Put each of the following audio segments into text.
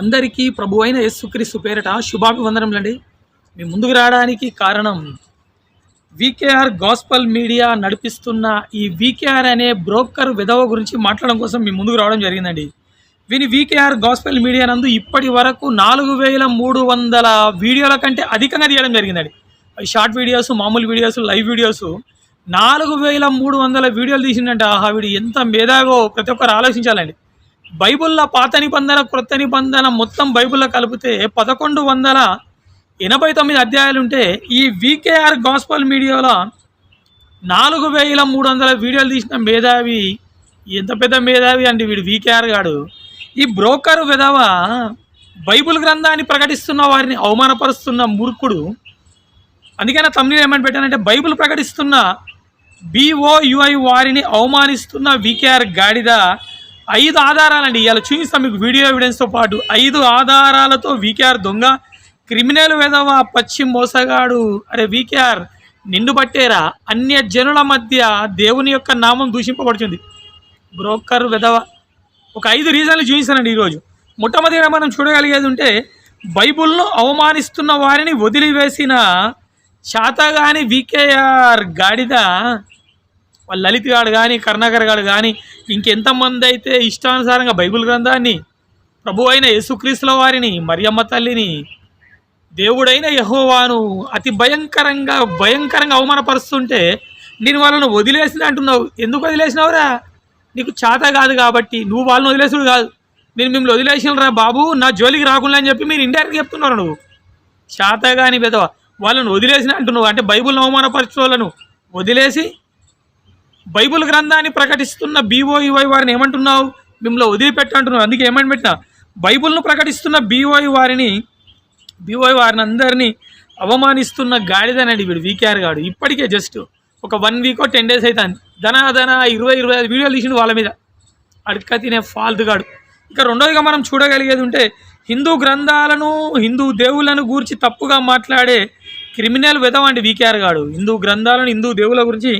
అందరికీ ప్రభు అయిన యేసుక్రీస్తు పేరట శుభాభివందనములండి మీ ముందుకు రావడానికి కారణం వికేఆర్ గాస్పల్ మీడియా నడిపిస్తున్న ఈ వికేఆర్ అనే బ్రోకర్ విధవ గురించి మాట్లాడడం కోసం మీ ముందుకు రావడం జరిగిందండి. వీని వికేఆర్ గాస్పల్ మీడియా నందు ఇప్పటి వరకు నాలుగు వేల మూడు వందల వీడియోల కంటే అధికంగా తీయడం జరిగిందండి. షార్ట్ వీడియోస్ మామూలు వీడియోస్ లైవ్ వీడియోస్. నాలుగు వేల మూడు వందల వీడియోలు తీసిందంటే ఆహా వీడు. ఎంత మేధాగో ప్రతి ఒక్కరు ఆలోచించాలండి. బైబిల్లో పాత నిబంధన క్రొత్త నిబంధన మొత్తం బైబిల్లో కలిపితే పదకొండు వందల ఎనభై తొమ్మిది అధ్యాయాలు ఉంటే ఈ వికేఆర్ గాస్పల్ మీడియాలో నాలుగు వేల మూడు వందల వీడియోలు తీసిన మేధావి ఎంత పెద్ద మేధావి అండి వీడు వికేఆర్ గాడు. ఈ బ్రోకర్ విధవ బైబుల్ గ్రంథాన్ని ప్రకటిస్తున్న వారిని అవమానపరుస్తున్న మూర్ఖుడు. అందుకనే తమిళ ఏమని పెట్టానంటే బైబిల్ ప్రకటిస్తున్న బిఓయుఐ వారిని అవమానిస్తున్న వికేఆర్ గాడిద ఐదు ఆధారాలండి. ఇలా చూపిస్తాం మీకు వీడియో ఎవిడెన్స్తో పాటు. ఐదు ఆధారాలతో వీకేఆర్ దొంగ. క్రిమినల్ వెధవ పచ్చి మోసగాడు. అరే వీకేఆర్ నిండు పట్టేరా అన్య జనుల మధ్య దేవుని యొక్క నామం దూషింపబడుతుంది బ్రోకర్ వెధవ. ఒక ఐదు రీజన్లు చూపిస్తానండి ఈరోజు. మొట్టమొదటిగా మనం చూడగలిగేది ఉంటే బైబుల్ను అవమానిస్తున్న వారిని వదిలివేసిన శాతగాని వీకేఆర్ గాడిద వాళ్ళ లలిత్ గాడు కానీ కర్ణాకర్ గాడు కానీ ఇంకెంతమంది అయితే ఇష్టానుసారంగా బైబిల్ గ్రంథాన్ని ప్రభు అయిన యేసుక్రీస్తుల వారిని మరియమ్మ తల్లిని దేవుడైన యహోవాను అతి భయంకరంగా భయంకరంగా అవమానపరుస్తుంటే నేను వాళ్ళను వదిలేసిన అంటున్నావు. ఎందుకు వదిలేసినావురా? నీకు చేత కాదు కాబట్టి నువ్వు వాళ్ళని వదిలేసుడు కాదు. నేను మిమ్మల్ని వదిలేసినరా బాబు? నా జోలికి రాకుండా అని చెప్పి మీరు ఇండైరెక్ట్గా చెప్తున్నారు నువ్వు. కానీ పెదవా. వాళ్ళను వదిలేసిన అంటున్నావు. అంటే బైబుల్ అవమానపరిచే వాళ్ళను వదిలేసి బైబిల్ గ్రంథాన్ని ప్రకటిస్తున్న బీఓఈవై వారిని ఏమంటున్నావు? మిమ్మల్ని వదిలిపెట్టు అంటున్నావు. అందుకే ఏమని పెట్టినా? బైబుల్ను ప్రకటిస్తున్న బీఓఈ వారిని బీఓఈ వారిని అందరినీ అవమానిస్తున్న గాడిదనండి వీడు వీకేఆర్ గాడు. ఇప్పటికే జస్ట్ ఒక వన్ వీకో టెన్ డేస్ అవుతుంది ధన ధన ఇరవై ఇరవై ఐదు వీడియోలు తీసిండు వాళ్ళ మీద. అడక తినే ఫాల్తు గాడు. ఇక రెండోదిగా మనం చూడగలిగేది ఉంటే హిందూ గ్రంథాలను హిందూ దేవుళ్ళను గూర్చి తప్పుగా మాట్లాడే క్రిమినల్ విధం అండి వీకేఆర్ గాడు. హిందూ గ్రంథాలను హిందూ దేవుల గురించి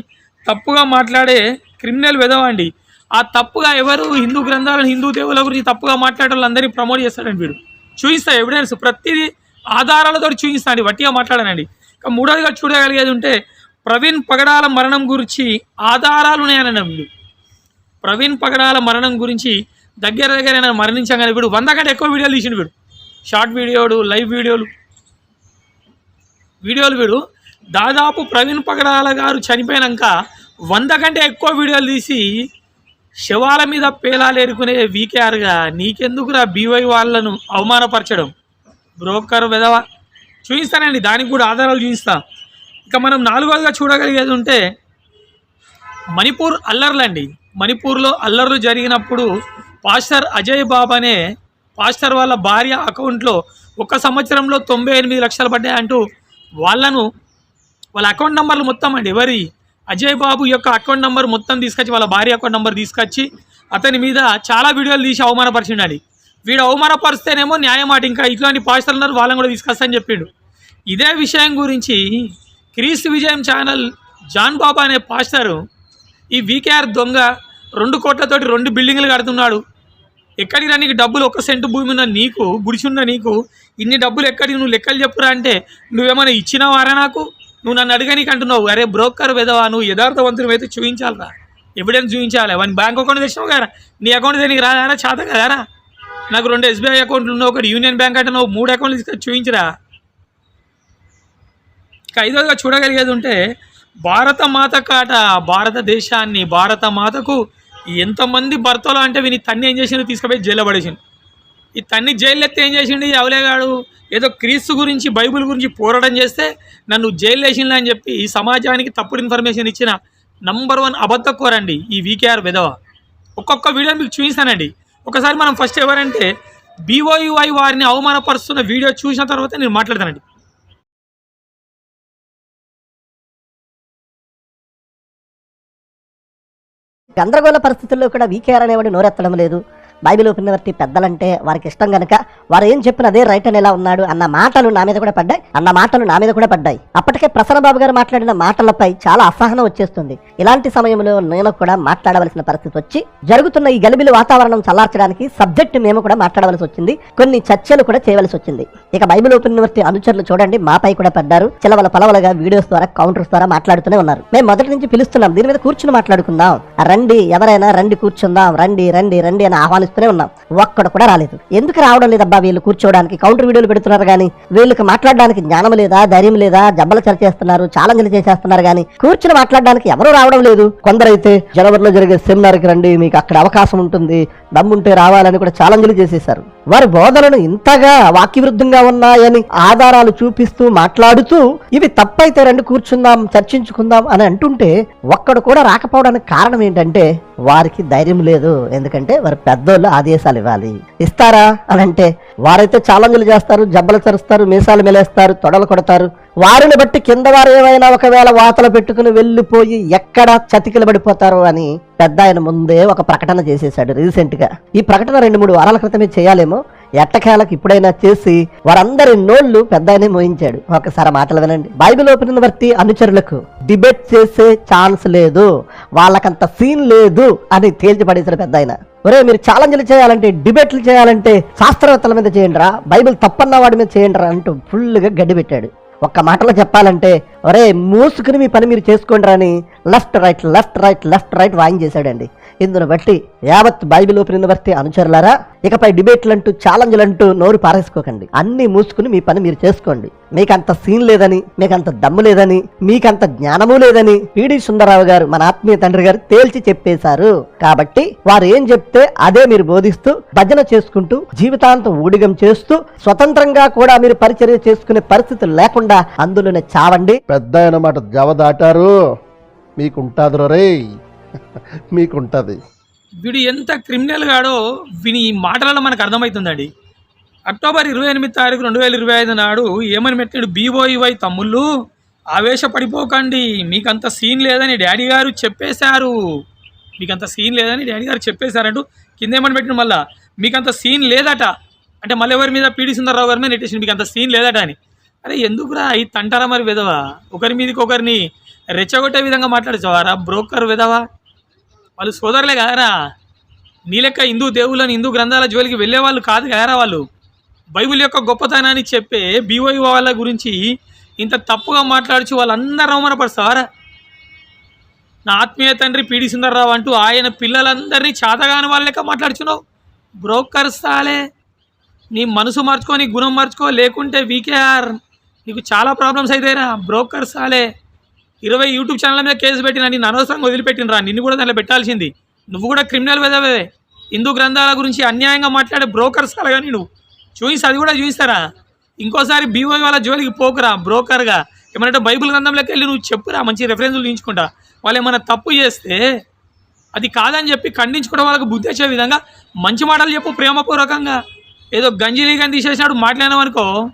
తప్పుగా మాట్లాడే క్రిమినల్ విధవ అండి. ఆ తప్పుగా ఎవరు హిందూ గ్రంథాలను హిందూ దేవుల గురించి తప్పుగా మాట్లాడే వాళ్ళందరినీ ప్రమోట్ చేస్తాడండి వీడు. చూపిస్తా ఎవిడెన్స్ ప్రతిదీ ఆధారాలతో చూపిస్తాండి వట్టిగా మాట్లాడానండి. ఇక మూడోదిగా చూడగలిగేది ఉంటే ప్రవీణ్ పగడాల మరణం గురించి ఆధారాలు ఉన్నాయనండి వీడు. ప్రవీణ్ పగడాల మరణం గురించి దగ్గర దగ్గర నేను మరణించగానే వీడు వంద కంటే ఎక్కువ వీడియోలు తీసిండు వీడు. షార్ట్ వీడియోలు లైవ్ వీడియోలు. వీడియోలు వీడు దాదాపు ప్రవీణ్ పగడాల గారు చనిపోయాక వంద కంటే ఎక్కువ వీడియోలు తీసి శవాల మీద పేలాలేరుకునే వీకేఆర్గా నీకెందుకురా బీవై వాళ్ళను అవమానపరచడం? బ్రోకర్ విధవ. చూపిస్తానండి దానికి కూడా ఆధారాలు చూపిస్తాం ఇక మనం నాలుగోదిగా చూడగలిగేది ఉంటే మణిపూర్ అల్లర్లండి. మణిపూర్లో అల్లర్లు జరిగినప్పుడు పాస్టర్ అజయ్ బాబు అనే పాస్టర్ వాళ్ళ భార్య అకౌంట్లో ఒక సంవత్సరంలో తొంభై ఎనిమిది లక్షలు పడ్డాయి అంటూ వాళ్ళను వాళ్ళ అకౌంట్ నెంబర్లు మొత్తం అండి ఎవరి? అజయ్ బాబు యొక్క అకౌంట్ నెంబర్ మొత్తం తీసుకొచ్చి వాళ్ళ భార్య అకౌంట్ నెంబర్ తీసుకొచ్చి అతని మీద చాలా వీడియోలు తీసి అవమానపరిచిండండి. వీడు అవమానపరిస్తేనేమో న్యాయమాట ఇంకా ఇట్లాంటి పాస్టర్లు ఉన్నారు వాళ్ళని కూడా తీసుకొస్తా అని చెప్పిండు. ఇదే విషయం గురించి క్రీస్తు విజయం ఛానల్ జాన్ బాబా అనే పాస్టరు ఈ వీకేఆర్ దొంగ రెండు కోట్లతోటి రెండు బిల్డింగ్లు కడుతున్నాడు. ఎక్కడికి నీకు డబ్బులు ఒక సెంటు భూమి ఉన్న నీకు గుడిచున్న నీకు ఇన్ని డబ్బులు ఎక్కడికి నువ్వు లెక్కలు చెప్పురా అంటే నువ్వేమైనా ఇచ్చినావారా నాకు? నువ్వు నన్ను అడిగానీ అంటున్నావు అరే బ్రోకర్ విధవా నువ్వు యథార్థవంతులు అయితే చూపించాలరా. ఎవిడెన్స్ చూపించాలి. వాని బ్యాంక్ అకౌంట్ తెచ్చినావు కదా. నీ అకౌంట్ దేనికి రాదారా చేత కదారా నాకు రెండు ఎస్బీఐ అకౌంట్లు ఉన్నావు ఒకటి యూనియన్ బ్యాంక్ అంటే నువ్వు మూడు అకౌంట్లు తీసుకొని చూపించరా. ఇక ఐదోదిగా చూడగలిగేది ఉంటే భారత మాత కాట భారతదేశాన్ని భారత మాతకు ఎంతమంది భర్తలు అంటే వీని తన్ని ఏం చేసిండు? తీసుకుపోయి జైల్లో పడేసిండు. ఈ తన్ని జైలు ఎత్తే ఏం చేసిండు అవలేగాడు ఏదో క్రీస్తు గురించి బైబిల్ గురించి పోరాటం చేస్తే నన్ను జైలు వేసిండు అని చెప్పి ఈ సమాజానికి తప్పుడు ఇన్ఫర్మేషన్ ఇచ్చిన నంబర్ వన్ అబద్ధకోరండి ఈ వీకేఆర్ విధవ. ఒక్కొక్క వీడియో మీకు చూపిస్తానండి. ఒకసారి మనం ఫస్ట్ ఎవరంటే బీఓయుఐ వారిని అవమానపరుస్తున్న వీడియో చూసిన తర్వాత నేను మాట్లాడతానండి. గందరగోళ పరిస్థితుల్లో కూడా వీకేఆర్ అనేవాడు నోరెత్తడం లేదు. బైబిల్ ఉపనివర్తి పెద్దలంటే వారికి ఇష్టం గనక వారు ఏం చెప్పిన అదే రైట్ అని ఎలా ఉన్నాడు అన్న మాటలు నా మీద కూడా పడ్డాయి అన్న మాటలు నా మీద కూడా పడ్డాయి. అప్పటికే ప్రసన్న బాబు గారు మాట్లాడిన మాటలపై చాలా అసహనం వచ్చేస్తుంది. ఇలాంటి సమయంలో నేను కూడా మాట్లాడవలసిన పరిస్థితి వచ్చి జరుగుతున్న ఈ గలిబిలి వాతావరణం చల్లార్చడానికి సబ్జెక్ట్ మేము కూడా మాట్లాడవలసి వచ్చింది కొన్ని చర్చలు కూడా చేయవలసి వచ్చింది. ఇక బైబిల్ ఉపనివర్తి అనుచరులు చూడండి మాపై కూడా పడ్డారు. చిలవల పలవలగా వీడియోస్ ద్వారా కౌంటర్స్ ద్వారా మాట్లాడుతూనే ఉన్నారు. మేము మొదటి నుంచి పిలుస్తున్నాం దీని మీద కూర్చుని మాట్లాడుకుందాం. రండి ఎవరైనా రండి కూర్చుందాం రండి రండి రండి అని ఆహ్వానిస్తూనే ఉన్నాం. ఒక్కడు కూడా రాలేదు. ఎందుకు రావడం లేదబ్బా వీళ్ళు కూర్చోవడానికి? కౌంటర్ వీడియోలు పెడుతున్నారు కానీ వీళ్ళకి మాట్లాడడానికి జ్ఞానం లేదా ధైర్యం లేదా జబ్బలు చర్చ చేస్తున్నారు ఛాలెంజ్లు చేసేస్తున్నారు కానీ కూర్చుని మాట్లాడడానికి ఎవరు రావడం లేదు. కొందరైతే జనవరిలో జరిగే సెమినార్కి రండి మీకు అక్కడ అవకాశం ఉంటుంది. దమ్ముంటే రావాలని కూడా ఛాలెంజ్లు చేసేశారు. వారి బోధనలు ఇంతగా వాక్యవృద్ధంగా ఉన్నాయని ఆధారాలు చూపిస్తూ మాట్లాడుతూ ఇవి తప్పైతే రండి కూర్చుందాం చర్చించుకుందాం అని అంటుంటే ఒక్కడు కూడా రాకపోవడానికి కారణం ఏంటంటే వారికి ధైర్యం లేదు. ఎందుకంటే వారి పెద్దోళ్ళు ఆదేశాలు ఇవ్వాలి. ఇస్తారా? అని అంటే వారైతే ఛాలెంజ్లు చేస్తారు జబ్బలు చరుస్తారు మీసాలు మెలేస్తారు తొడలు కొడతారు వారిని బట్టి కింద వారు ఏమైనా ఒకవేళ వాతలు పెట్టుకుని వెళ్ళిపోయి ఎక్కడ చతికిల పడిపోతారు అని పెద్ద ఆయన ముందే ఒక ప్రకటన చేసేశాడు రీసెంట్గా. ఈ ప్రకటన రెండు మూడు వారాల క్రితమే చేయాలేమో ఎట్టకేలకు ఇప్పుడైనా చేసి వారందరి నోళ్ళు పెద్ద ఆయనే మోయించాడు. ఒకసారి మాటలు వినండి. బైబిల్ ఓపెన్ వర్తి అనుచరులకు డిబేట్ చేసే ఛాన్స్ లేదు వాళ్ళకంత సీన్ లేదు అని తేల్చి పడేశాడు పెద్ద ఆయన. ఒరే మీరు ఛాలెంజ్లు చేయాలంటే డిబేట్లు చేయాలంటే శాస్త్రవేత్తల మీద చేయండి రా బైబిల్ తప్పన్న వాడి మీద చేయండి రా అంటూ ఫుల్గా గడ్డి పెట్టాడు. ఒక్క మాటలో చెప్పాలంటే ఒరే మూసుకుని మీ పని మీరు చేసుకోండి అని left right left right left right వాయించేశాడండి. ఇందును బట్టి యావత్ బైబిల్ ఓపెన్ బట్టి అనుచరులారా ఇకపై డిబేట్లంటూ ఛాలెంజ్లంటూ నోరు పారేసుకోకండి. అన్ని మూసుకుని మీ పని మీరు చేసుకోండి. మీకంత సీన్ లేదని మీకంత దమ్ము లేదని మీకంత జ్ఞానము లేదని పిడి సుందరరావు గారు మన ఆత్మీయ తండ్రి గారు తేల్చి చెప్పేశారు. కాబట్టి వారు ఏం చెప్తే అదే మీరు బోధిస్తూ భజన చేసుకుంటూ జీవితాంతం ఊడిగం చేస్తూ స్వతంత్రంగా కూడా మీరు పరిచర్య చేసుకునే పరిస్థితి లేకుండా అందులోనే చావండి. పెద్ద మాట జవ దాటారు. మీకుంటాదురే మీకుంటది. వీడు ఎంత క్రిమినల్ గాడో వీని మాటలలో మనకు అర్థమవుతుందండి. అక్టోబర్ ఇరవై ఎనిమిది తారీఖు రెండు వేల ఇరవై ఐదు నాడు ఏమని పెట్టాడు బీఓఈవై తమ్ముళ్ళు ఆవేశపడిపోకండి. మీకంత సీన్ లేదని డాడీ గారు చెప్పేశారు. మీకంత సీన్ లేదని డాడీ గారు చెప్పేశారంటూ కింద ఏమని పెట్టిన మళ్ళా? మీకంత సీన్ లేదట. అంటే మళ్ళీ ఎవరి మీద పీడి సుందరరావు గారి మీద నెట్టేసింది మీకు అంత సీన్ లేదట అని. అరే ఎందుకురా ఈ తంటారా మరి విధవా? ఒకరి మీదకి ఒకరిని రెచ్చగొట్టే విధంగా మాట్లాడేవారా బ్రోకర్ విధవా. వాళ్ళు సోదరులే కదరా. నీ లెక్క హిందూ దేవుళ్ళని హిందూ గ్రంథాల జోలికి వెళ్ళే వాళ్ళు కాదు కదరా వాళ్ళు. బైబిల్ యొక్క గొప్పతనాన్ని చెప్పే బీవై వాళ్ళ గురించి ఇంత తప్పుగా మాట్లాడుచు వాళ్ళందరూ అవమానపరుస్తావారా నా ఆత్మీయ తండ్రి పీడి సుందర్రావు అంటూ ఆయన పిల్లలందరినీ చాతగాని వాళ్ళ లెక్క మాట్లాడుచున్నావు. బ్రోకర్ సాలే నీ మనసు మార్చుకో నీ గుణం మార్చుకో లేకుంటే వీకేఆర్. నీకు చాలా ప్రాబ్లమ్స్ అయితాయిరా బ్రోకర్ సాలే ఇరవై యూట్యూబ్ ఛానల్ మీద కేసు పెట్టిన నేను అనవసరంగా వదిలిపెట్టినరా నిన్ను కూడా దాంట్లో పెట్టాల్సింది. నువ్వు కూడా క్రిమినల్ వెదవే. హిందూ గ్రంథాల గురించి అన్యాయంగా మాట్లాడే బ్రోకర్స్ కలగాని నువ్వు. చూపిస్తా అది కూడా చూపిస్తారా ఇంకోసారి బీఓ వాళ్ళ జోలికి పోకురా బ్రోకర్గా ఏమన్నా బైబిల్ గ్రంథంలోకి వెళ్ళి నువ్వు చెప్పురా మంచి రెఫరెన్స్లు తీయించుకుంటా వాళ్ళు ఏమైనా తప్పు చేస్తే అది కాదని చెప్పి ఖండించుకోవడం వాళ్ళకి బుద్ధి వచ్చే విధంగా మంచి మాటలు చెప్పు ప్రేమపూర్వకంగా. ఏదో గంజిలీ కానీ తీసేసినాడు మాట్లాడినావు అనుకో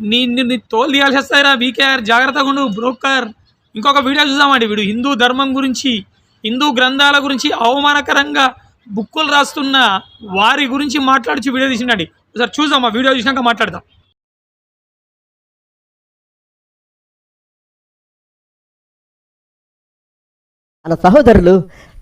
నీ నీ- నీ తోలు తీయాల్సి వస్తాయిరా వీకేఆర్ జాగ్రత్తగా ఉండు బ్రోకర్ ఇంకొక వీడియో చూద్దామండి. వీడు హిందూ ధర్మం గురించి హిందూ గ్రంథాల గురించి అవమానకరంగా బుక్కులు రాస్తున్న వారి గురించి మాట్లాడుచు వీడియో తీసిండండి. సార్ చూద్దాం ఆ వీడియో చూసినాక మాట్లాడదాం. మన సహోదరులు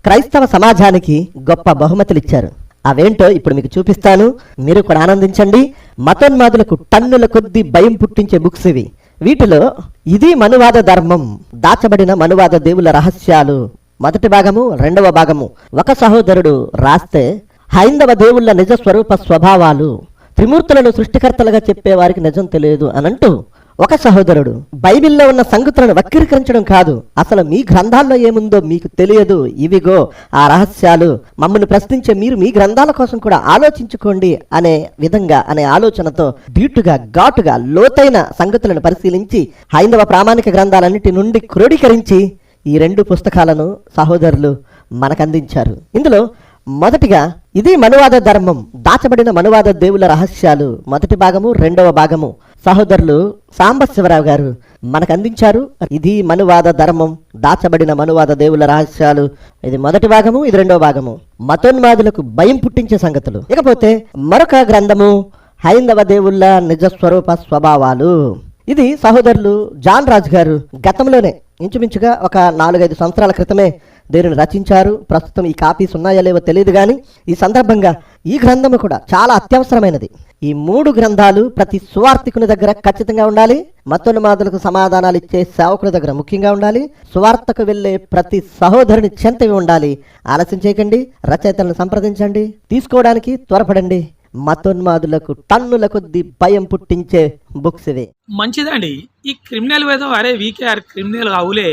క్రైస్తవ సమాజానికి గొప్ప బహుమతులు ఇచ్చారు. అవేంటో ఇప్పుడు మీకు చూపిస్తాను. మీరు కూడా ఆనందించండి. మతోన్మాదులకు టన్నుల కొద్ది భయం పుట్టించే బుక్స్ ఇవి. వీటిలో ఇది మనువాద ధర్మం. దాచబడిన మనువాద దేవుల రహస్యాలు. మొదటి భాగము రెండవ భాగము. ఒక సహోదరుడు రాస్తే హైందవ దేవుళ్ళ నిజ స్వరూప స్వభావాలు త్రిమూర్తులను సృష్టికర్తలుగా చెప్పే వారికి నిజం తెలియదు అనంటూ ఒక సహోదరుడు బైబిల్లో ఉన్న సంగతులను వక్రీకరించడం కాదు. అసలు మీ గ్రంథాల్లో ఏముందో మీకు తెలియదు. ఇవిగో ఆ రహస్యాలు. మమ్మల్ని ప్రశ్నించే మీరు మీ గ్రంథాల కోసం కూడా ఆలోచించుకోండి అనే విధంగా అనే ఆలోచనతో ధీటుగా ఘాటుగా లోతైన సంగతులను పరిశీలించి హైందవ ప్రామాణిక గ్రంథాలన్నిటి నుండి క్రోడీకరించి ఈ రెండు పుస్తకాలను సహోదరులు మనకందించారు. ఇందులో మొదటిగా ఇది మనువాద ధర్మం దాచబడిన మనువాద దేవుల రహస్యాలు. మొదటి భాగము రెండవ భాగము. సహోదరులు సాంబశివరావు గారు మనకు అందించారు ఇది మనువాద ధర్మం. దాచబడిన మనువాద దేవుల రహస్యాలు. ఇది మొదటి భాగము ఇది రెండో భాగము. మతోన్మాదులకు భయం పుట్టించే సంగతులు. ఇకపోతే మరొక గ్రంథము హైందవ దేవుళ్ళ నిజ స్వరూప స్వభావాలు. ఇది సహోదరులు జాన్ రాజు గారు గతంలోనే ఇంచుమించుగా ఒక నాలుగైదు సంవత్సరాల క్రితమే దీనిని రచించారు. ప్రస్తుతం ఈ కాపీస్ ఉన్నాయో లేవో తెలియదు కానీ ఈ సందర్భంగా ఈ గ్రంథము కూడా చాలా అత్యవసరమైనది. ఈ మూడు గ్రంథాలు ప్రతి సువార్థికుని దగ్గర ఖచ్చితంగా ఉండాలి. మతోన్మాదులకు సమాధానాలు ఇచ్చే సేవకుల దగ్గర ముఖ్యంగా ఉండాలి. సువార్తకు వెళ్ళే ప్రతి సహోదరుని చెంతవి ఉండాలి. ఆలస్యం చేయకండి. రచయితలను సంప్రదించండి. తీసుకోవడానికి త్వరపడండి. మతోన్మాదులకు టన్నుల కొద్ది భయం పుట్టించే బుక్స్ ఇవి. మంచిదండి. ఈ క్రిమినల్ వేదం అరే వీకేఆర్ క్రిమినల్ అవులే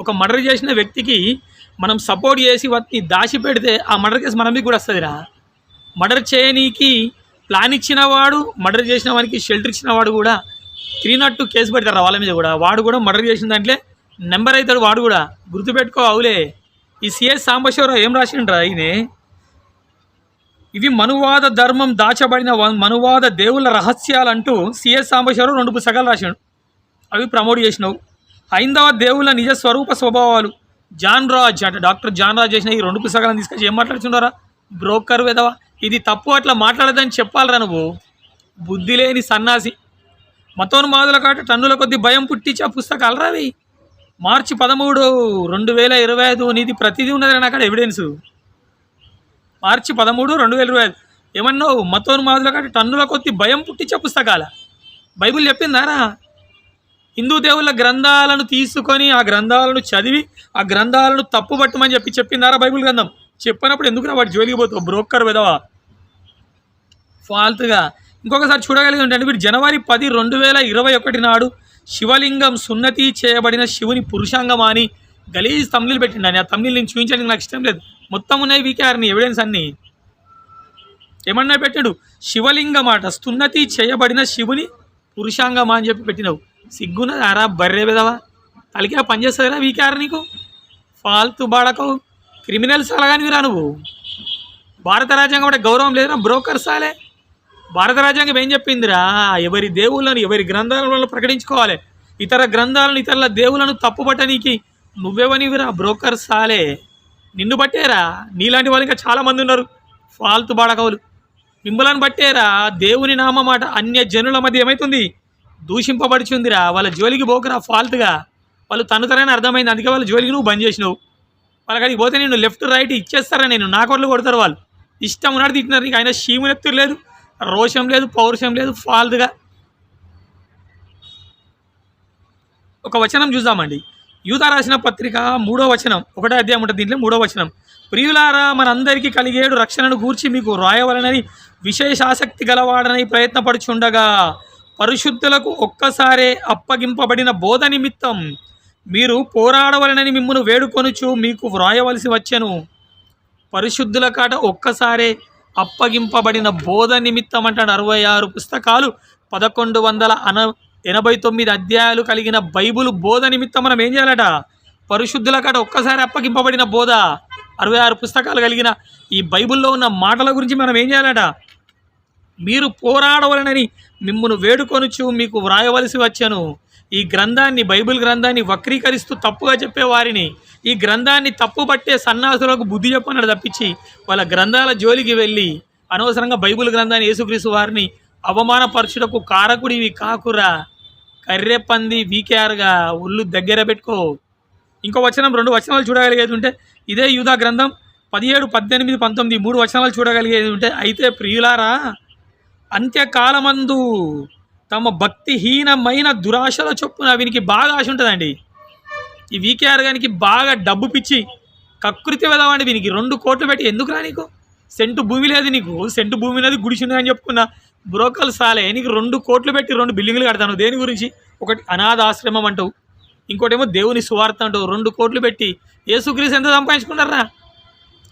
ఒక మర్డర్ చేసిన వ్యక్తికి మనం సపోర్ట్ చేసి వాటిని దాచి పెడితే ఆ మర్డర్ కేసు మన మీద కూడా వస్తుందిరా. మర్డర్ చేయనీకి ప్లాన్ ఇచ్చినవాడు మర్డర్ చేసిన వానికి షెల్టర్ ఇచ్చిన వాడు కూడా త్రీ నాట్ టూ కేసు పెడతారు వాళ్ళ మీద కూడా. వాడు కూడా మర్డర్ చేసిన దాంట్లో నెంబర్ అవుతాడు వాడు కూడా. గుర్తుపెట్టుకో అవులే. ఈ సిఎస్ సాంబశివరావు ఏం రాసిండ్రా ఈయనే? ఇవి మనువాద ధర్మం దాచబడిన మనువాద దేవుళ్ళ రహస్యాలంటూ సిఎస్ సాంబశివరావు రెండు పుస్తకాలు రాశాడు అవి ప్రమోట్ చేసినావు. హైందవ దేవుళ్ళ నిజ స్వరూప స్వభావాలు. జాన్ రాజ్ అంటే డాక్టర్ జాన్ రాజ్ చేసిన ఈ రెండు పుస్తకాలను తీసుకొచ్చి ఏం మాట్లాడుతున్నారా బ్రోకర్ విధవా ఇది తప్పు అట్లా మాట్లాడదని చెప్పాలరా నువ్వు. బుద్ధి లేని సన్నాసి. మతోన్మాదుల కాట టన్నుల కొద్ది భయం పుట్టించే పుస్తకాలు రావి మార్చి పదమూడు రెండు వేల ఇరవై ఐదు నీది ప్రతిదీ ఉన్నదని అక్కడ ఎవిడెన్స్. మార్చి పదమూడు రెండు వేల ఇరవై ఐదు. ఏమన్నావు? మతోన్మాదుల కాట టన్నుల కొద్ది భయం పుట్టించే పుస్తకాల. బైబిల్ చెప్పిందారా? హిందూ దేవుళ్ళ గ్రంథాలను తీసుకొని ఆ గ్రంథాలను చదివి ఆ గ్రంథాలను తప్పుపట్టమని చెప్పి చెప్పిందారా బైబిల్ గ్రంథం? చెప్పినప్పుడు ఎందుకు వాడు జోలికి పోతావు? బ్రోకర్ విధవా? ఫాల్తుగా. ఇంకొకసారి చూడగలిగి ఉంటే వీడు జనవరి పది రెండు వేల ఇరవై ఒకటి నాడు శివలింగం సున్నతి చేయబడిన శివుని పురుషాంగం అని గలీజ్ తమిళలు పెట్టిండని ఆ తమిళ నేను చూపించడానికి నాకు ఇష్టం లేదు. మొత్తం ఉన్నాయి వీకేఆర్ని ఎవిడెన్స్ అన్నీ. ఏమన్నా పెట్టాడు? శివలింగం అట సున్నతి చేయబడిన శివుని పురుషాంగమా అని చెప్పి పెట్టినావు. సిగ్గున అరా బర్రె విధవా తలికే పనిచేస్తుందిరా వీకేఆర్ నీకు? ఫాల్తు బాడకవు క్రిమినల్స్ అలాగానివిరా నువ్వు? భారత రాజ్యాంగం అంటే గౌరవం లేదురా బ్రోకర్ సాలే. భారత రాజ్యాంగం ఏం చెప్పిందిరా? ఎవరి దేవుళ్ళను ఎవరి గ్రంథాలను ప్రకటించుకోవాలి? ఇతర గ్రంథాలను ఇతరుల దేవులను తప్పుపట్టనీకి నువ్వెవనివిరా? బ్రోకర్ సాలే. నిన్ను బట్టేరా నీలాంటి వాళ్ళు ఇంకా చాలామంది ఉన్నారు. ఫాల్తు బాడకవులు. మిమ్మలను బట్టేరా దేవుని నామ మాట అన్య జనుల మధ్య ఏమవుతుంది దూషింపబడుచుందిరా. వాళ్ళ జోలికి పోకురా ఫాల్తుగా. వాళ్ళు తనుతరని అర్థమైంది. అందుకే వాళ్ళ జోలికి నువ్వు బంద్ చేసినావు. వాళ్ళకి పోతే నేను లెఫ్ట్ రైట్ ఇచ్చేస్తారా నేను? నా కొట్లు కొడతారు వాళ్ళు. ఇష్టం ఉన్నాడు తిట్టినారు. నీకు ఆయన షీమునెత్తురు లేదు. రోషం లేదు పౌరుషం లేదు ఫాల్దుగా ఒక వచనం చూద్దామండి. యూదా రాసిన పత్రిక మూడో వచనం ఒకటే అధ్యాయం ఉంటుంది దీంట్లో మూడో వచనం. ప్రియులారా మనందరికీ కలిగేడు రక్షణను గూర్చి మీకు రాయవలనని విశేష ఆసక్తి గలవాడని ప్రయత్నపడుచుండగా పరిశుద్ధులకు ఒక్కసారే అప్పగింపబడిన బోధ నిమిత్తం మీరు పోరాడవలనని మిమ్మల్ని వేడుకొనుచు మీకు వ్రాయవలసి వచ్చెను. పరిశుద్ధుల కాట ఒక్కసారే అప్పగింపబడిన బోధ నిమిత్తం అంటాడు అరవై ఆరు పుస్తకాలు. పదకొండు వందల అన ఎనభై తొమ్మిది అధ్యాయాలు కలిగిన బైబుల్ బోధ నిమిత్తం మనం ఏం చేయాలట? పరిశుద్ధుల కాట ఒక్కసారి అప్పగింపబడిన బోధ. అరవై ఆరు పుస్తకాలు కలిగిన ఈ బైబిల్లో ఉన్న మాటల గురించి మనం ఏం చేయాలట? మీరు పోరాడవలనని మిమ్మును వేడుకొనుచు మీకు వ్రాయవలసి వచ్చాను. ఈ గ్రంథాన్ని బైబిల్ గ్రంథాన్ని వక్రీకరిస్తూ తప్పుగా చెప్పే వారిని ఈ గ్రంథాన్ని తప్పు పట్టే సన్నాసులకు బుద్ధి చెప్పన్నాడు తప్పించి వాళ్ళ గ్రంథాల జోలికి వెళ్ళి అనవసరంగా బైబిల్ గ్రంథాన్ని యేసుక్రీస్తు వారిని అవమానపరచుటకు కారకుడివి కాకురా. కర్రెపంది వీకేఆర్గా ఒళ్ళు దగ్గర పెట్టుకో. ఇంకో వచనం రెండు వచనాలు చూడగలిగేది ఉంటే ఇదే యూధా గ్రంథం పదిహేడు పద్దెనిమిది పంతొమ్మిది మూడు వచనాలు చూడగలిగేది ఉంటే అయితే ప్రియులారా అంత్యకాలమందు తమ భక్తిహీనమైన దురాశల చొప్పున వీనికి బాగా ఆశ ఉంటుందండి. ఈ వీకేఆర్ గారికి బాగా డబ్బు పిచ్చి కకృతి వెదవండి వీనికి రెండు కోట్లు పెట్టి ఎందుకు రా నీకు? సెంటు భూమి లేదు నీకు. సెంటు భూమి అనేది గుడిచింది అని చెప్పుకున్నా బ్రోకర్లు సాలే నీకు రెండు కోట్లు పెట్టి రెండు బిల్డింగ్లు కడతాను. దేని గురించి? ఒకటి అనాథ ఆశ్రమం అంటావు. ఇంకోటేమో దేవుని సువార్త అంటావు. రెండు కోట్లు పెట్టి ఏసుక్రీస్ ఎంత సంపాదించుకున్నారా?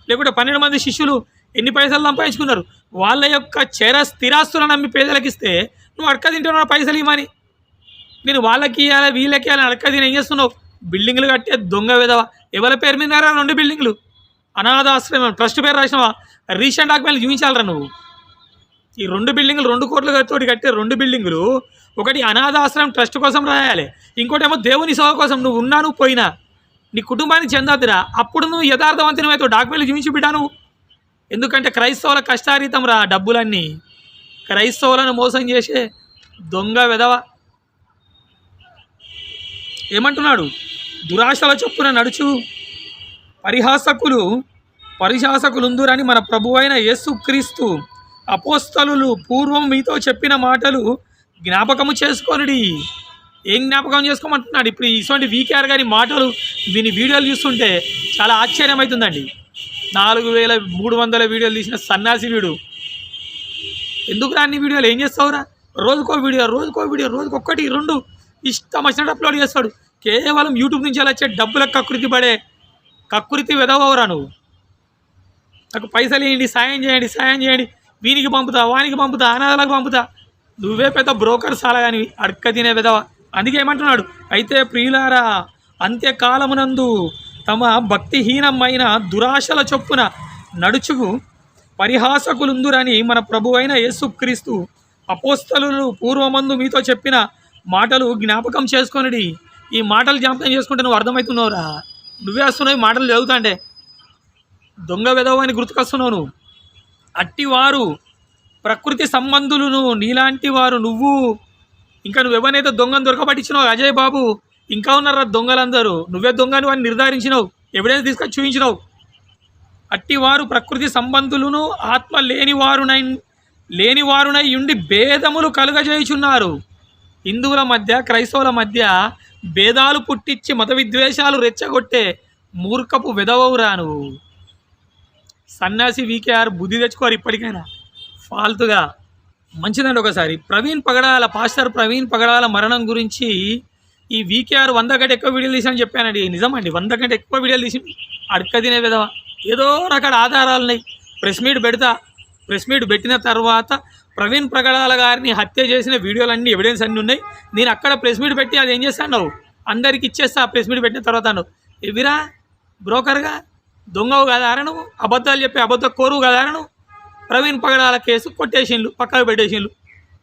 లేకుంటే పన్నెండు మంది శిష్యులు ఎన్ని పైసలు సంపాదించుకున్నారు? వాళ్ళ యొక్క చెర స్థిరాస్తులను నమ్మి పేదలకు ఇస్తే నువ్వు అడక తింటున్నావు పైసలు ఇవ్వని నేను వాళ్ళకి ఇవ్వాలి వీళ్ళకి ఇవ్వాలి అడక తిని ఏం చేస్తున్నావు? బిల్డింగ్లు కట్టే దొంగ విధవ. ఎవరి పేరు మీద రెండు బిల్డింగ్లు? అనాథాశ్రమం ట్రస్ట్ పేరు రాసినవా? రీసెంట్ డాక్యుమెంట్లు చూపించాలరా నువ్వు. ఈ రెండు బిల్డింగులు రెండు కోట్ల తోటి కట్టే రెండు బిల్డింగులు ఒకటి అనాథాశ్రమం ట్రస్ట్ కోసం రాయాలి. ఇంకోటేమో దేవుని సేవ కోసం నువ్వు ఉన్నా నువ్వు పోయినా. నీ కుటుంబానికి చెందదురా అప్పుడు నువ్వు యథార్థవంతమైతే డాక్యుమెంట్లు చూపించి బిడ్డా నువ్వు. ఎందుకంటే క్రైస్తవుల కష్టారీతం రా డబ్బులన్నీ. క్రైస్తవులను మోసం చేసే దొంగ వెధవ. ఏమంటున్నాడు? దురాశల చొప్పున నడుచు. పరిహాసకులు పరిశాసకులుందురని మన ప్రభు అయిన యేసుక్రీస్తు అపోస్తలు పూర్వం మీతో చెప్పిన మాటలు జ్ఞాపకము చేసుకోనుడి. ఏం జ్ఞాపకం చేసుకోమంటున్నాడు? ఇప్పుడు ఇటువంటి వీకేఆర్ గారి మాటలు వీని వీడియోలు చూస్తుంటే చాలా ఆశ్చర్యం అవుతుందండి నాలుగు వేల మూడు వందల వీడియోలు తీసిన సన్నాసి వీడు ఎందుకురా అన్ని వీడియోలు? ఏం చేస్తావురా? రోజుకో వీడియో రోజుకో వీడియో రోజుకు ఒక్కటి రెండు. ఇష్టం వచ్చినట్టు అప్లోడ్ చేస్తాడు. కేవలం యూట్యూబ్ నుంచి అలా వచ్చే డబ్బులకు కకృతి పడే కకృతి వెదవరా నువ్వు. నాకు పైసలు ఇవ్వండి సాయం చేయండి సాయం చేయండి. వీనికి పంపుతా వానికి పంపుతా అనాథలకు పంపుతా. నువ్వే పెద్ద బ్రోకర్ సాలా కానీ అడక్క తినే విధవ అందుకే ఏమంటున్నాడు? అయితే ప్రియులారా అంత్యకాలమునందు తమ భక్తిహీనమైన దురాశల చొప్పున నడుచుకు పరిహాసకులుందురని మన ప్రభు అయిన యేసుక్రీస్తు అపోస్తలు పూర్వమందు మీతో చెప్పిన మాటలు జ్ఞాపకం చేసుకొనిడి. ఈ మాటలు జ్ఞాపకం చేసుకుంటే నువ్వు అర్థమవుతున్నావురా. నువ్వే వస్తున్నావు మాటలు చదువుతాంటే దొంగ వెధవ అని గుర్తుకొస్తున్నావు నువ్వు. అట్టివారు ప్రకృతి సంబంధులను నీలాంటి వారు నువ్వు. ఇంకా నువ్వెవరైతే దొంగను దొరకబట్టించినావు అజయ్ బాబు ఇంకా ఉన్నారా దొంగలందరూ? నువ్వే దొంగను వాడిని నిర్ధారించినావు ఎవిడెన్స్ తీసుకొని చూపించినావు. అట్టివారు ప్రకృతి సంబంధులను ఆత్మ లేనివారునై లేనివారునై ఉండి భేదములు కలుగజేయుచున్నారు. హిందువుల మధ్య క్రైస్తవుల మధ్య భేదాలు పుట్టించి మత విద్వేషాలు రెచ్చగొట్టే మూర్ఖపు వెదవవురా నువ్వు సన్యాసి వీకేఆర్ బుద్ధి తెచ్చుకోరు ఇప్పటికైనా. ఫాల్తుగా. మంచిదండి ఒకసారి. ప్రవీణ్ పగడాల పాస్టర్ ప్రవీణ్ పగడాల మరణం గురించి ఈ వీకేఆర్ వంద కంటే ఎక్కువ వీడియోలు తీసామని చెప్పానండి. నిజమండి వంద కంటే ఎక్కువ వీడియోలు తీసి అడక తినే విధవా. ఏదో రకాల ఆధారాలు ఉన్నాయి. ప్రెస్ మీట్ పెడతా ప్రెస్ మీట్ పెట్టిన తర్వాత ప్రవీణ్ ప్రగడాల గారిని హత్య చేసిన వీడియోలు ఎవిడెన్స్ అన్నీ ఉన్నాయి. నేను అక్కడ ప్రెస్ మీట్ పెట్టి అది ఏం చేస్తాను? అందరికి ఇచ్చేస్తా ఆ ప్రెస్ మీట్ పెట్టిన తర్వాత నువ్వు ఇవిరా బ్రోకర్గా? దొంగవు కదారా నువ్వు అబద్ధాలు చెప్పి అబద్ధ కోరువు కదారా నువ్వు ప్రవీణ్ పగడాల కేసు కొట్టేసిండ్లు పక్కకు పెట్టేసిండ్లు.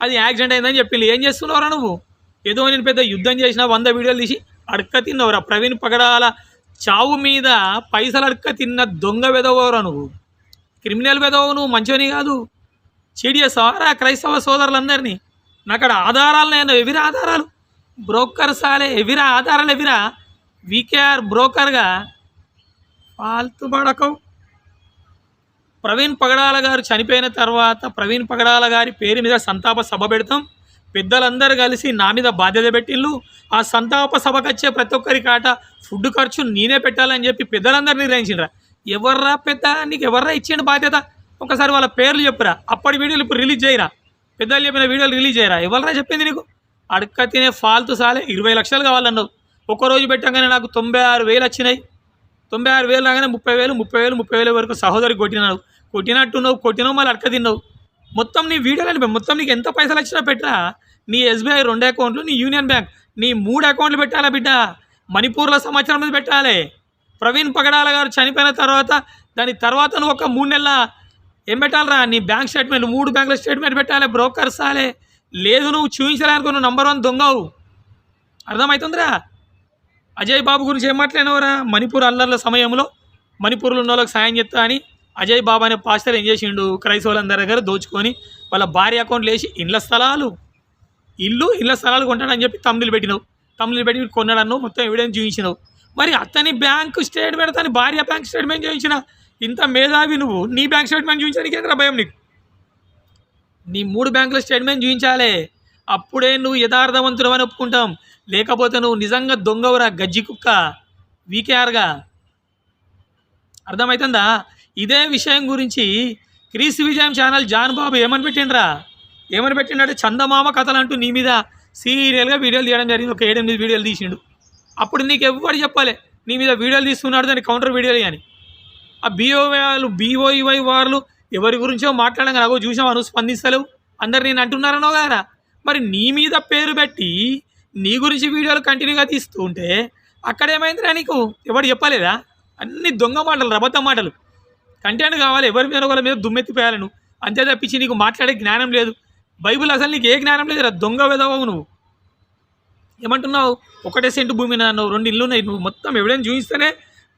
అది యాక్సిడెంట్ అయిందని చెప్పిండు ఏం చేస్తున్నావురా నువ్వు? ఏదో నేను పెద్ద యుద్ధం చేసిన వంద వీడియోలు తీసి అడక్క తిన్నవరా? ప్రవీణ్ పగడాల చావు మీద పైసలు అడక్క తిన్న దొంగ వెదవరా నువ్వు? క్రిమినల్ వెదవు నువ్వు మంచివని కాదు. చీడి చేస్తావారా క్రైస్తవ సోదరులందరినీ? నాకు ఆధారాలు నేను ఎవిరా ఆధారాలు? బ్రోకర్ సాలే ఎవిరా ఆధారాలు ఎవిరా? వీకేఆర్ బ్రోకర్గా ఫాల్తు పడకవు. ప్రవీణ్ పగడాల గారు చనిపోయిన తర్వాత ప్రవీణ్ పగడాల గారి పేరు మీద సంతాప సభ పెడతాం. పెద్దలందరూ కలిసి నా మీద బాధ్యత పెట్టిళ్ళు. ఆ సంతాప సభకు వచ్చే ప్రతి ఒక్కరి కాట ఫుడ్ ఖర్చు నేనే పెట్టాలని చెప్పి పెద్దలందరూ నిర్ణయించిండ్రా. ఎవర్రా పెద్ద? నీకు ఎవర్రా ఇచ్చిండు బాధ్యత? ఒకసారి వాళ్ళ పేర్లు చెప్పురా. అప్పటి వీడియోలు ఇప్పుడు రిలీజ్ చేయరా? పెద్దలు చెప్పిన వీడియోలు రిలీజ్ చేయరా? ఎవరరా చెప్పింది నీకు? అడక్క తినే ఫాల్తు సాలే ఇరవై లక్షలు కావాలన్నావు. ఒకరోజు పెట్టంగానే పెట్టగానే నాకు తొంభై ఆరు వేలు వచ్చినాయి. తొంభై ఆరు వేలు రాగానే ముప్పై వేలు ముప్పై వేలు ముప్పై వేల వరకు సహోదరి కొట్టినావు కొట్టినట్టున్నావు కొట్టినావు మళ్ళీ అడక తిన్నావు. మొత్తం నీ వీడియోలు మొత్తం నీకు ఎంత పైసలు వచ్చినా పెట్టరా? నీ ఎస్బీఐ రెండు అకౌంట్లు నీ యూనియన్ బ్యాంక్ నీ మూడు అకౌంట్లు పెట్టాలా బిడ్డ? మణిపూర్లో సమాచారం మీద పెట్టాలి. ప్రవీణ్ పగడాల గారు చనిపోయిన తర్వాత దాని తర్వాత నువ్వు ఒక మూడు నెలల ఏం పెట్టాలరా? నీ బ్యాంక్ స్టేట్మెంట్ మూడు బ్యాంకుల స్టేట్మెంట్ పెట్టాలి బ్రోకర్ సాలే లేదు నువ్వు చూపించలేనుకో నువ్వు నంబర్ వన్ దొంగవు. అర్థమవుతుందిరా అజయ్ బాబు గురించి ఏం మాట్లాడినవరా? మణిపూర్ అల్లర్ల సమయంలో మణిపూర్లో ఉన్న వాళ్ళకి సాయం చేస్తా అని అజయ్ బాబా అనే పాస్టర్ ఏం చేసిండు? క్రైస్తవులందరి దగ్గర దోచుకొని వాళ్ళ భార్య అకౌంట్లు వేసి ఇండ్ల స్థలాలు ఇల్లు ఇళ్ళ స్థలాలు కొంటాడని చెప్పి తమ్ముళ్ళు పెట్టినావు. తమ్ముళ్ళు పెట్టి కొన్నాడన్నావు మొత్తం ఎవిడెన్స్ చూపించినావు. మరి అతని బ్యాంకు స్టేట్మెంట్ అతని భార్య బ్యాంక్ స్టేట్మెంట్ చూపించిన ఇంత మేధావి నువ్వు నీ బ్యాంక్ స్టేట్మెంట్ చూపించడానికి ఏంద్రా భయం నీకు? నీ మూడు బ్యాంకుల స్టేట్మెంట్ చూపించాలే. అప్పుడే నువ్వు యథార్థవంతుడు అని ఒప్పుకుంటాం. లేకపోతే నువ్వు నిజంగా దొంగవురా గజ్జి కుక్క. వీకేఆర్గా అర్థమవుతుందా ఇదే విషయం గురించి క్రీస్ విజయం ఛానల్ జాన్ బాబు ఏమని పెట్టిండ్రా? ఏమని పెట్టిండంటే చందమామ కథలు అంటూ నీ మీద సీరియల్గా వీడియోలు తీయడం జరిగింది. ఒక ఏడెనిమిది వీడియోలు తీసిండు. అప్పుడు నీకు ఎవ్వడు చెప్పాలి నీ మీద వీడియోలు తీస్తున్నాడు దాని కౌంటర్ వీడియోలు కానీ ఆ బీఓ వాళ్ళు బీఓఈవై వాళ్ళు ఎవరి గురించో మాట్లాడగా నాకు చూసాం నువ్వు స్పందిస్తలేవు? అందరు నేను అంటున్నారనో కదా. మరి నీ మీద పేరు పెట్టి నీ గురించి వీడియోలు కంటిన్యూగా తీస్తూ ఉంటే అక్కడేమైందిరా నీకు? ఎవడు చెప్పలేదా? అన్ని దొంగ మాటలు రబద్ధ మాటలు. కంటెంట్ కావాలి ఎవరి మీద ఒకరి మీద దుమ్మెత్తిపోయాలి నువ్వు. అంతే తప్పించి నీకు మాట్లాడే జ్ఞానం లేదు. బైబిల్ అసలు నీకు ఏ జ్ఞానం లేదురా దొంగ వెదవవు నువ్వు. ఏమంటున్నావు? ఒకటే సెంటు భూమి నా నువ్వు రెండు ఇల్లు ఉన్నాయి. నువ్వు మొత్తం ఎవిడెన్స్ చూపిస్తేనే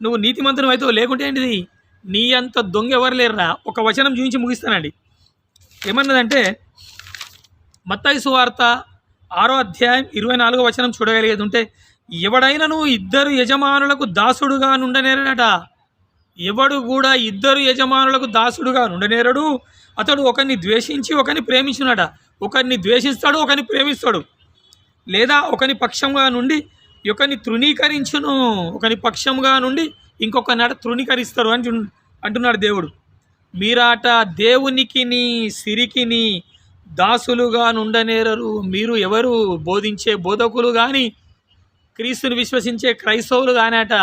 నువ్వు నీతిమంతుడు అయితే లేకుంటే ఏంటిది? నీ అంత దొంగ ఎవరు లేరురా? ఒక వచనం చూపించి ముగిస్తానండి. ఏమన్నదంటే మత్తాయి సువార్త ఆరో అధ్యాయం ఇరవై నాలుగో వచనం చూడగలిగేది ఉంటే ఎవడైనను ఇద్దరు యజమానులకు దాసుడుగా నుండనేరడట ఎవడు కూడా ఇద్దరు యజమానులకు దాసుడుగా నుండనేరడు. అతడు ఒకరిని ద్వేషించి ఒకరిని ప్రేమించున్నాడ ఒకరిని ద్వేషిస్తాడు ఒకరిని ప్రేమిస్తాడు. లేదా ఒకని పక్షంగా నుండి ఒకరిని తృణీకరించును. ఒకని పక్షంగా నుండి ఇంకొక నాట తృణీకరిస్తారు అని అంటున్నాడు దేవుడు. మీరాట దేవునికిని సిరికిని దాసులుగా నుండనేరరు. మీరు ఎవరు? బోధించే బోధకులు కానీ క్రీస్తుని విశ్వసించే క్రైస్తవులు కానట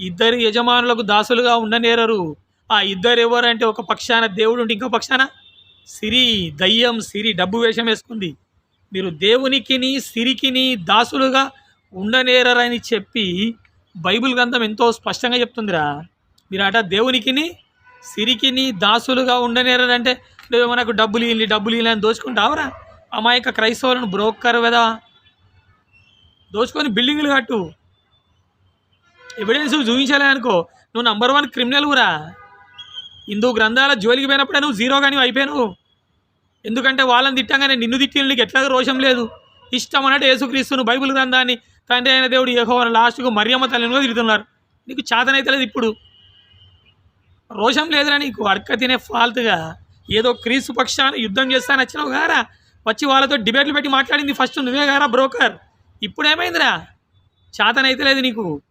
ఇద్దరు యజమానులకు దాసులుగా ఉండనేరరు. ఆ ఇద్దరు ఎవరంటే ఒక పక్షాన దేవుడు ఉంటే ఇంకో పక్షాన? సిరి దయ్యం సిరి డబ్బు వేషం వేసుకుంది. మీరు దేవునికిని సిరికిని దాసులుగా ఉండనేరని చెప్పి బైబిల్ గ్రంథం ఎంతో స్పష్టంగా చెప్తుందిరా. మీరు అట దేవునికిని సిరికిని దాసులుగా ఉండనేరంటే నువ్వు నాకు డబ్బులు ఇల్లి డబ్బులు ఇల్లి అని దోచుకుంటావరా? అమాయక క్రైస్తవులను బ్రోకర్ కదా దోచుకొని బిల్డింగులు కట్టు. ఎవిడెన్స్ చూపించాలి అనుకో. నువ్వు నంబర్ వన్ క్రిమినల్ కూడా హిందూ గ్రంథాల జోలికి పోయినప్పుడే నువ్వు జీరోగా నువ్వు అయిపోయావు ఎందుకంటే వాళ్ళని తిట్టంగానే నిన్ను తిట్టిన నీకు ఎట్లాగో రోషం లేదు. ఇష్టం అన్నట్టు యేసుక్రీస్తును బైబిల్ గ్రంథాన్ని తండ్రి అయిన దేవుడు ఏహో లాస్ట్కు మరియమ్మ తల్లిని కూడా తిడుతున్నారు. నీకు చేతనైతే లేదు ఇప్పుడు. రోషం లేదురా నీకు. అడక తినే ఫాల్తుగా. ఏదో క్రీస్తు పక్షాన్ని యుద్ధం చేస్తాను వచ్చినావు గారా? వచ్చి వాళ్ళతో డిబేట్లు పెట్టి మాట్లాడింది ఫస్ట్ నువ్వే గారా బ్రోకర్? ఇప్పుడు ఏమైందిరా చేతనైతే లేదు నీకు.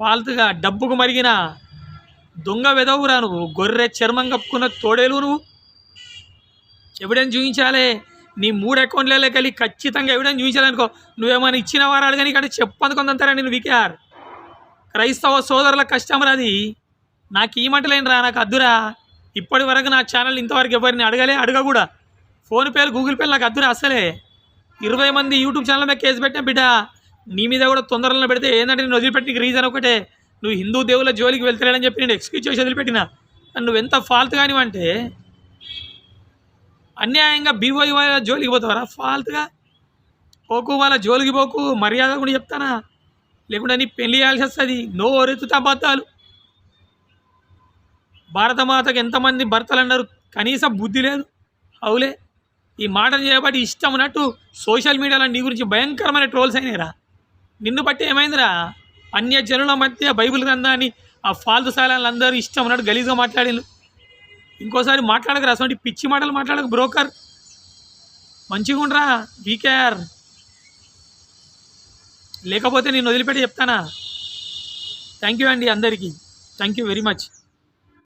ఫాల్తుగా డబ్బుకు మరిగిన దొంగ వెదవురా నువ్వు? గొర్రె చర్మం కప్పుకున్న తోడేలు నువ్వు? ఎవిడెన్స్ చూపించాలి నీ మూడు అకౌంట్లలో కలిగి ఖచ్చితంగా ఎవిడెన్స్ చూపించాలనుకో నువ్వేమైనా ఇచ్చిన వారాలు కానీ ఇక్కడ చెప్పనుకుందంటారా నేను వికేఆర్? క్రైస్తవ సోదరుల కష్టం అది. నాకు ఈ రా నాకు అద్దురా. ఇప్పటి వరకు నా ఛానల్ ఇంతవరకు ఎవరిని అడగలే? అడగ కూడా ఫోన్పేలు గూగుల్ పేలు నాకు అద్దురా అసలే. ఇరవై మంది యూట్యూబ్ ఛానల్ మీద కేసు పెట్టిన బిడ్డ. నీ మీద కూడా తొందరలో పెడితే ఏంటంటే నేను వదిలిపెట్టిన రీజన్ ఒకటే. నువ్వు హిందూ దేవుల జోలికి వెళ్తాడని చెప్పి నేను ఎక్స్క్యూజ్ చేసి వదిలిపెట్టిన. నువ్వు ఎంత ఫాల్త్ కానివంటే అన్యాయంగా బీఓఈ వాళ్ళ జోలికి పోతావరా? ఫాల్త్గా పోకు వాళ్ళ జోలికి పోకు మర్యాద కూడా చెప్తానా? లేకుంటే నీ పెళ్ళి చేయాల్సి వస్తుంది. నో రెత్తుతా భారత భారతమాతకు ఎంతమంది భర్తలు అన్నారు? కనీసం బుద్ధి లేదు. అవులే. ఈ మాటలు చేయబట్టి ఇష్టం ఉన్నట్టు సోషల్ మీడియాలో నీ గురించి భయంకరమైన ట్రోల్స్ అయినాయిరా. నిన్ను బట్టి ఏమైందిరా? అన్య జనుల మధ్య బైబిల్ గ్రంథాన్ని ఆ ఫాల్తు సాలాలు అందరూ ఇష్టం ఉన్నట్టు గలీజ్గా మాట్లాడారు ఇంకోసారి మాట్లాడకరా అసలు పిచ్చి మాటలు మాట్లాడక బ్రోకర్. మంచిగా ఉండరా వీకేఆర్ లేకపోతే నేను వదిలిపెట్టి చెప్తానా? థ్యాంక్ యూ అండి అందరికీ. Thank you very much.